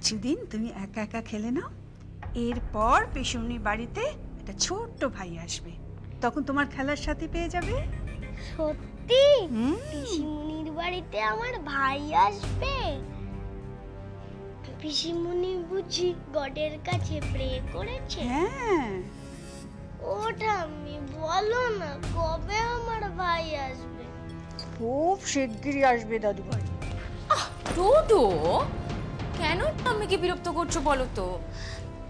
কিছুদিন তুমি একা একা খেলে নাও। এরপর পিসুমনির বাড়িতে একটা ছোট্ট ভাই আসবে। তখন তোমার খেলার সাথে পেয়ে যাবে। সত্যি? পিসিমুনির বাড়িতে আমার ভাই আসবে? পিসিমুনি বুঝি গডের কাছে প্রে করেছে? হ্যাঁ। ওটা আমি বলো না কবে আমার ভাই আসবে? খুব শিগগিরই আসবে দাদু ভাই ডোডো! কেন ঠাম্মিকে বিরক্ত করছ বলো তো?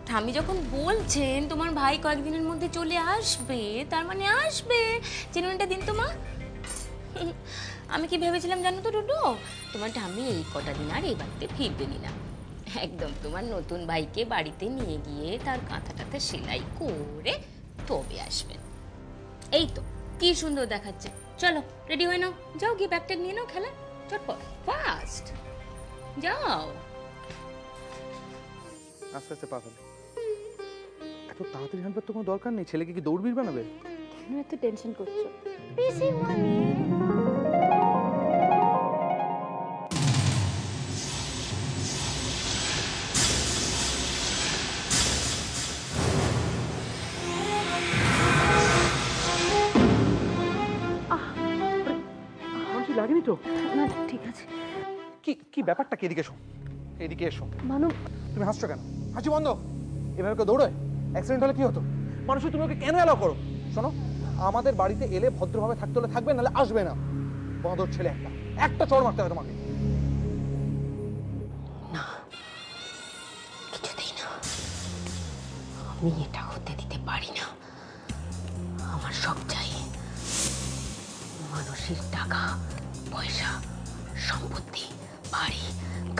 ঠাম্মি যখন বলছেন তোমার ভাই কয়েকদিনের মধ্যে চলে আসবে, তার মানে আসবে। চিনুনিটা দিন তো মা। আমি কি ভেবেছিলাম জানো তো ডুডু? তোমার ঠাম্মি এই কটা দিন আর এই বাড়িতে ফিরবেনই না। একদম তোমার নতুন ভাইকে বাড়িতে নিয়ে গিয়ে তার কাঁথাটাতে সেলাই করে তবে আসবেন এই তো, কি সুন্দর দেখাচ্ছে। চলো রেডি হয়ে নাও। যাও গিয়ে ব্যাগ ট্যাগ নিয়ে নাও, খেলা। চটপট ফাস্ট যাও। আস্তে আস্তে পা ফেলে এত তাড়াতাড়ি হাঁটবার তো কোনো দরকার নেই। ছেলেকে কি দৌড় দৌড়বির বানাবে? কেন এত টেনশন করছ? লাগেনি তো? না ঠিক আছে। কি কি ব্যাপারটা কি? এদিকে এসো। এদিকে এসো। মানব তুমি হাসছো কেন? হাসি বন্ধ। এভাবে কেউ দৌড়োয়? অ্যাক্সিডেন্ট হলে কি হতো? মানুষ তুমি ওকে কেন এলাও করো? শোনো আমাদের বাড়িতে এলে ভদ্রভাবে থাকতে হলে থাকবে নাহলে আসবে না। বন্ধর ছেলে একটা। একটা চড় মারতে হবে তোমাকে। কিছুতেই না। আমি এটা হতে দিতে পারি না। আমার সব চাই মানুষের টাকা পয়সা সম্পত্তি বাড়ি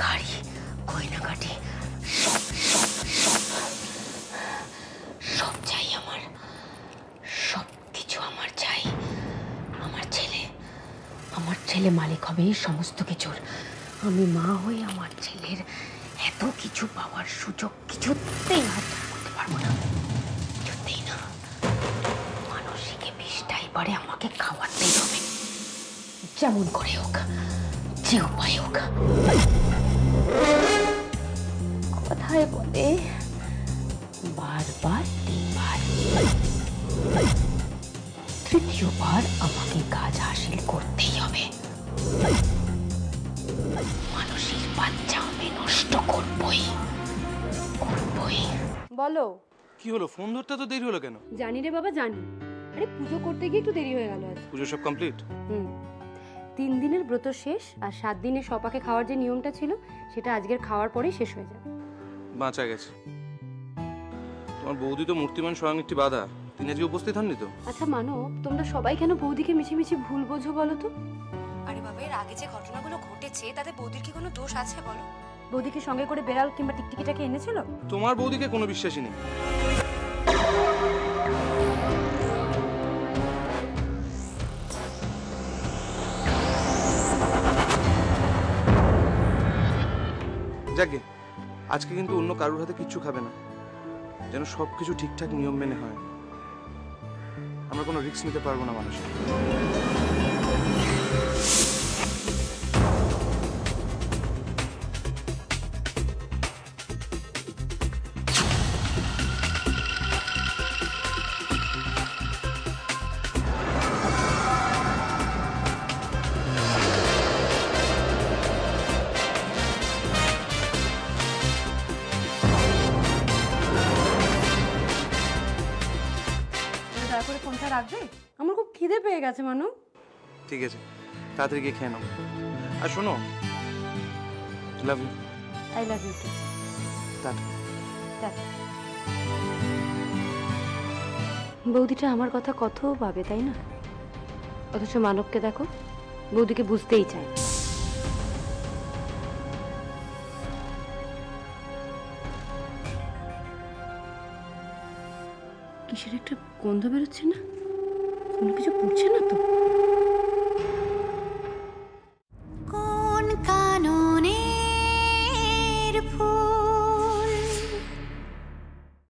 গাড়ি গয়নাগাটি সব সব চাই আমার। সব কিছু আমার চাই। আমার ছেলে। আমার ছেলে মালিক হবে সমস্ত কিছুর। আমি মা হয়ে আমার ছেলের এত কিছু পাওয়ার সুযোগ কিছুতেই হাতছাড়া করতে পারব না। কিছুতেই না। মানসিকে বিষটাই পারে আমাকে খাওয়াতেই হবে। যেমন করে হোক, যে উপায় হোক। কথায় বলে বারবার তিনবার। তৃতীয়বার আমাকে কাজ হাসিল করতেই হবে। মানুষের বাচ্চা আমি নষ্ট করবই করবই। বলো। কি হলো? ফোন ধরতে তো দেরি হলো কেন? জানি রে বাবা জানি। আরে পুজো করতে গিয়ে একটু দেরি হয়ে গেল আজ। পুজো সব কমপ্লিট হুম। তিন দিনের ব্রত শেষ আর সাত দিনে সপাকে খাওয়ার যে নিয়মটা ছিল সেটা আজকের খাওয়ার পরেই শেষ হয়ে যাবে। বাঁচা গেছে। তোমার বৌদি তো মূর্তিমান স্বয়ং একটি বাধা। তিনি আজকে উপস্থিত হননি তো? আচ্ছা মানব তোমরা সবাই কেন বৌদিকে মিছিমিছি ভুল বোঝো বলো তো? আরে বাবা এর আগে যে ঘটনাগুলো ঘটেছে তাতে বৌদির কি কোনো দোষ আছে বলো? বৌদিকে সঙ্গে করে বেড়াল কিংবা টিকটিকিটাকে এনেছিল? তোমার বৌদিকে কোনো বিশ্বাসই নেই। যাকে আজকে কিন্তু অন্য কারোর হাতে কিচ্ছু খাবে না। যেন সব কিছু ঠিকঠাক নিয়ম মেনে হয়। আমরা কোনো রিস্ক নিতে পারব না মানুষ ফোনটা রাখবে? আমার খুব খিদে পেয়ে গেছে মানু। ঠিক আছে তাড়াতাড়ি গিয়ে খেয়ে নাও। আর শোনো love you I love you too tata. বৌদিটা আমার কথা কত ভাবে তাই না? অথচ মানবকে দেখো বৌদিকে বুঝতেই চায়। কিসের একটা গন্ধ বেরোচ্ছে না? কোনো কিছু পড়ছে না তো?